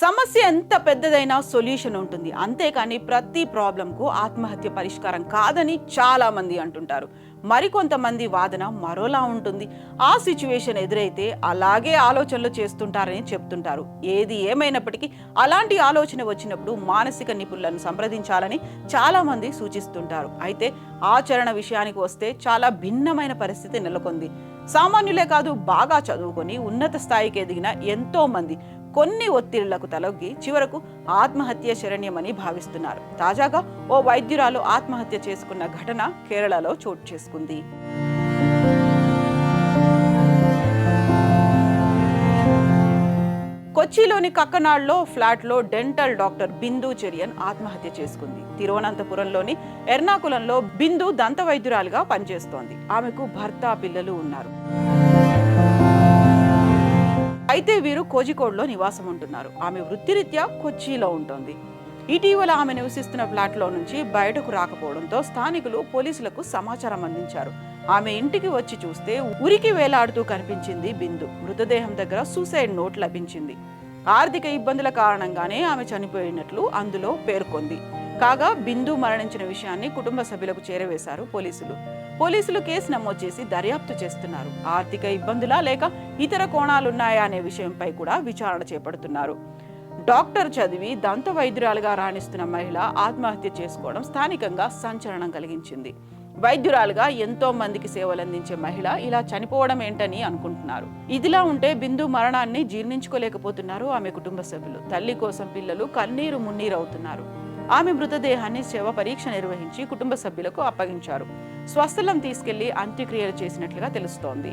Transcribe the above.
సమస్య ఎంత పెద్దదైనా సొల్యూషన్ ఉంటుంది. అంతేకాని ప్రతి ప్రాబ్లంకు ఆత్మహత్య పరిష్కారం కాదని చాలామంది అంటుంటారు. మరికొంతమంది వాదన మరోలా ఉంటుంది. ఆ సిచ్యువేషన్ ఎదురైతే అలాగే ఆలోచనలు చేస్తుంటారని చెప్తుంటారు. ఏది ఏమైనప్పటికీ అలాంటి ఆలోచన వచ్చినప్పుడు మానసిక నిపుణులను సంప్రదించాలని చాలామంది సూచిస్తుంటారు. అయితే ఆచరణ విషయానికి వస్తే చాలా భిన్నమైన పరిస్థితి నెలకొంది. సామాన్యులే కాదు బాగా చదువుకొని ఉన్నత స్థాయికి ఎదిగిన ఎంతో మంది కొన్ని ఒత్తిళ్ళకు తలొగ్గి చివరకు ఆత్మహత్య శరణ్యమని భావిస్తున్నారు. తాజాగా ఓ వైద్యురాలు ఆత్మహత్య చేసుకున్న ఘటన కేరళలో చోటు చేసుకుంది. కొచ్చిలోని కక్కనాడ్లో ఫ్లాట్లో డెంటల్ డాక్టర్ బిందు చెరియన్ ఆత్మహత్య చేసుకుంది. తిరువనంతపురంలోని ఎర్నాకులంలో బిందు దంత వైద్యురాలుగా పనిచేస్తోంది. ఆమెకు భర్త పిల్లలు ఉన్నారు. అయితే వీరు కోజికోడ్లో నివాసం ఉంటున్నారు. ఆమె వృత్తిరీత్యా కొచ్చిలో ఉంటుంది. ఇటీవల ఆమె నివసిస్తున్న ఫ్లాట్లో నుంచి బయటకు రాకపోవడంతో స్థానికులు పోలీసులకు సమాచారం అందించారు. ఆమె ఇంటికి వచ్చి చూస్తే ఉరికి వేలాడుతూ కనిపించింది బిందు. మృతదేహం దగ్గర సూసైడ్ నోట్ లభించింది. ఆర్థిక ఇబ్బందుల కారణంగానే ఆమె చనిపోయినట్లు అందులో పేర్కొంది. కాగా బిందు మరణించిన విషయాన్ని కుటుంబ సభ్యులకు చేరవేశారు పోలీసులు. పోలీసులు కేసు నమోదు చేసి దర్యాప్తు చేస్తున్నారు. ఆర్థిక ఇబ్బందులా లేక ఇతర కోణాలున్నాయా అనే విషయంపై కూడా విచారణ చేపడుతున్నారు. డాక్టర్ చదివి దంత వైద్యురాలుగా రాణిస్తున్న మహిళ ఆత్మహత్య చేసుకోవడం స్థానికంగా సంచలనం కలిగించింది. వైద్యురాలుగా ఎంతో మందికి సేవలందించే మహిళ ఇలా చనిపోవడం ఏంటని అనుకుంటున్నారు. ఇదిలా ఉంటే బిందు మరణాన్ని జీర్ణించుకోలేకపోతున్నారు ఆమె కుటుంబ సభ్యులు. తల్లి కోసం పిల్లలు కన్నీరు మున్నీరు అవుతున్నారు ఆమె మృతదేహాన్ని శవ పరీక్ష నిర్వహించి కుటుంబ సభ్యులకు అప్పగించారు. స్వస్థలం తీసుకెళ్ళి అంత్యక్రియలు చేసినట్లుగా తెలుస్తోంది.